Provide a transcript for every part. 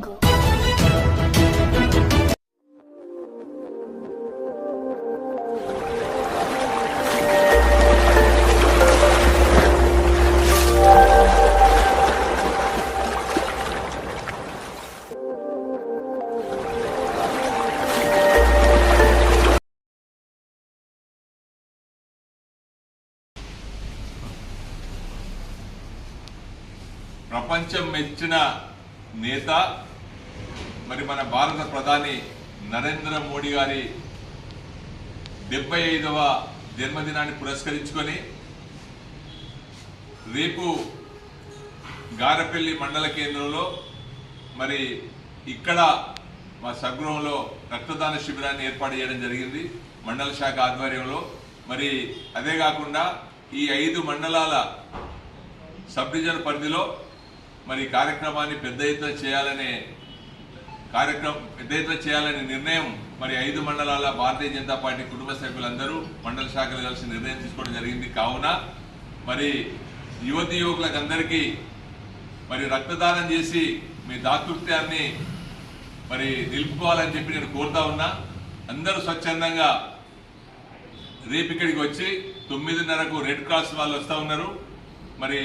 Go. ప్రపంచం మెచ్చిన నేత మరి మన భారత ప్రధాని నరేంద్ర మోడీ గారి డెబ్బై ఐదవ జన్మదినాన్ని పురస్కరించుకొని రేపు గారపల్లి మండల కేంద్రంలో మరి ఇక్కడ మా సగృహంలో రక్తదాన శిబిరాన్ని ఏర్పాటు చేయడం జరిగింది మండల శాఖ ఆధ్వర్యంలో. మరి అదే కాకుండా ఈ ఐదు మండలాల సబ్ డివిజన్ పరిధిలో మరి కార్యక్రమాన్ని పెద్ద ఎత్తున చేయాలనే కార్యక్రమం పెద్ద ఎత్తున చేయాలనే నిర్ణయం మరి ఐదు మండలాల భారతీయ జనతా పార్టీ కుటుంబ సభ్యులందరూ మండల శాఖలు కలిసి నిర్ణయం తీసుకోవడం జరిగింది. కావున మరి యువతి యువకులకందరికీ మరి రక్తదానం చేసి మీ దాతృత్యాన్ని మరి నిలుపుకోవాలని చెప్పి నేను కోరుతా ఉన్నా. అందరూ స్వచ్ఛందంగా రేపు ఇక్కడికి వచ్చి తొమ్మిదిన్నరకు రెడ్ క్రాస్ వాళ్ళు వస్తూ ఉన్నారు. మరి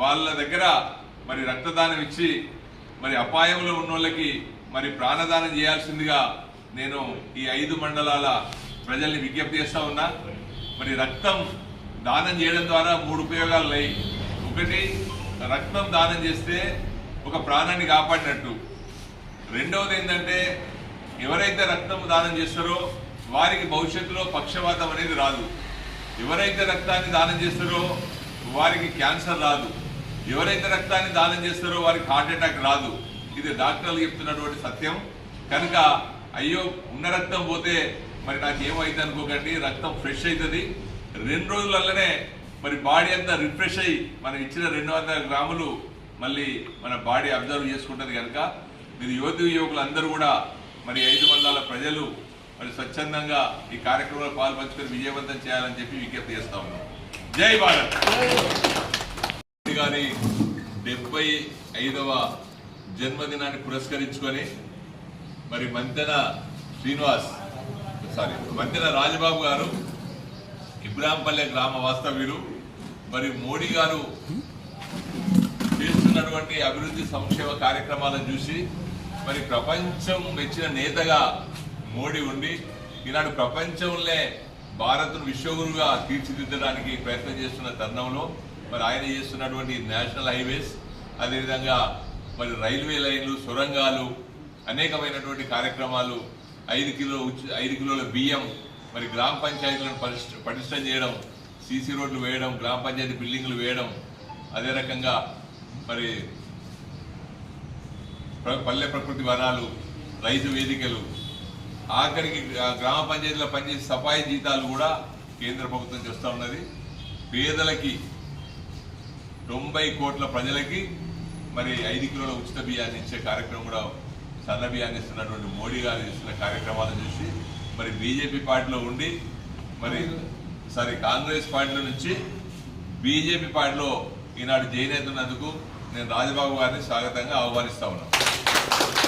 వాళ్ళ దగ్గర మరి రక్తదానం ఇచ్చి మరి అపాయంలో ఉన్న వాళ్ళకి మరి ప్రాణదానం చేయాల్సిందిగా నేను ఈ ఐదు మండలాల ప్రజల్ని విజ్ఞప్తి చేస్తా ఉన్నా. మరి రక్తం దానం చేయడం ద్వారా మూడు ఉపయోగాలు ఉన్నాయి. ఒకటి రక్తం దానం చేస్తే ఒక ప్రాణాన్ని కాపాడినట్టు. రెండవది ఏంటంటే ఎవరైతే రక్తం దానం చేస్తారో వారికి భవిష్యత్తులో పక్షవాతం అనేది రాదు. ఎవరైతే రక్తాన్ని దానం చేస్తారో వారికి క్యాన్సర్ రాదు. ఎవరైతే రక్తాన్ని దానం చేస్తారో వారికి హార్ట్ అటాక్ రాదు. ఇది డాక్టర్లు చెప్తున్నటువంటి సత్యం. కనుక అయ్యో ఉన్న రక్తం పోతే మరి నాకు ఏమైంది అనుకోకండి రక్తం ఫ్రెష్ అవుతుంది రెండు రోజులలోనే మరి బాడీ అంతా రిఫ్రెష్ అయ్యి మనం ఇచ్చిన రెండు వందల గ్రాములు మళ్ళీ మన బాడీ అబ్జర్వ్ చేసుకుంటుంది కనుక మీరు యువతి యువకులు అందరూ కూడా మరి ఐదు మండలాల ప్రజలు మరి స్వచ్ఛందంగా ఈ కార్యక్రమంలో పాల్పంచుకొని విజయవంతం చేయాలని చెప్పి విజ్ఞప్తి చేస్తా ఉన్నాం. జై భారత్! గారి డెబ్బై ఐదవ జన్మదినాన్ని పురస్కరించుకొని మరి మంతెన శ్రీనివాస్ సారీ మంతెన రాజబాబు గారు ఇబ్రాంపల్లె గ్రామ వాస్తవ్యులు. మరి మోడీ గారు చేస్తున్నటువంటి అభివృద్ధి సంక్షేమ కార్యక్రమాలను చూసి మరి ప్రపంచం మెచ్చిన నేతగా మోడీ ఉండి ఈనాడు ప్రపంచంలో భారత్ను విశ్వగురుగా తీర్చిదిద్దడానికి ప్రయత్నం చేస్తున్న తరుణంలో మరి ఆయన చేస్తున్నటువంటి నేషనల్ హైవేస్ అదేవిధంగా మరి రైల్వే లైన్లు సొరంగాలు అనేకమైనటువంటి కార్యక్రమాలు ఐదు కిలో ఐదు కిలోల బియ్యం మరి గ్రామ పంచాయతీలను పరిష్ట- పటిష్టం చేయడం సీసీ రోడ్లు వేయడం గ్రామ పంచాయతీ బిల్డింగ్లు వేయడం అదే రకంగా మరి ప్ర- పల్లె ప్రకృతి వనాలు రైతు వేదికలు ఆఖరికి గ్రామ పంచాయతీలో పనిచేసే సఫాయి జీతాలు కూడా కేంద్ర ప్రభుత్వం చేస్తూ ఉన్నది. పేదలకి తొంభై కోట్ల ప్రజలకి మరి ఐదు కిలోల ఉచిత బియ్యాన్ని ఇచ్చే కార్యక్రమం కూడా సన్న బియ్యాన్ని ఇస్తున్నటువంటి మోడీ గారు ఇస్తున్న కార్యక్రమాలను చూసి మరి బీజేపీ పార్టీలో ఉండి మరి సారీ కాంగ్రెస్ పార్టీలో నుంచి బీజేపీ పార్టీలో ఈనాడు జైన్ అవుతున్నందుకు నేను రాజబాబు గారిని స్వాగతంగా ఆహ్వానిస్తా ఉన్నాను.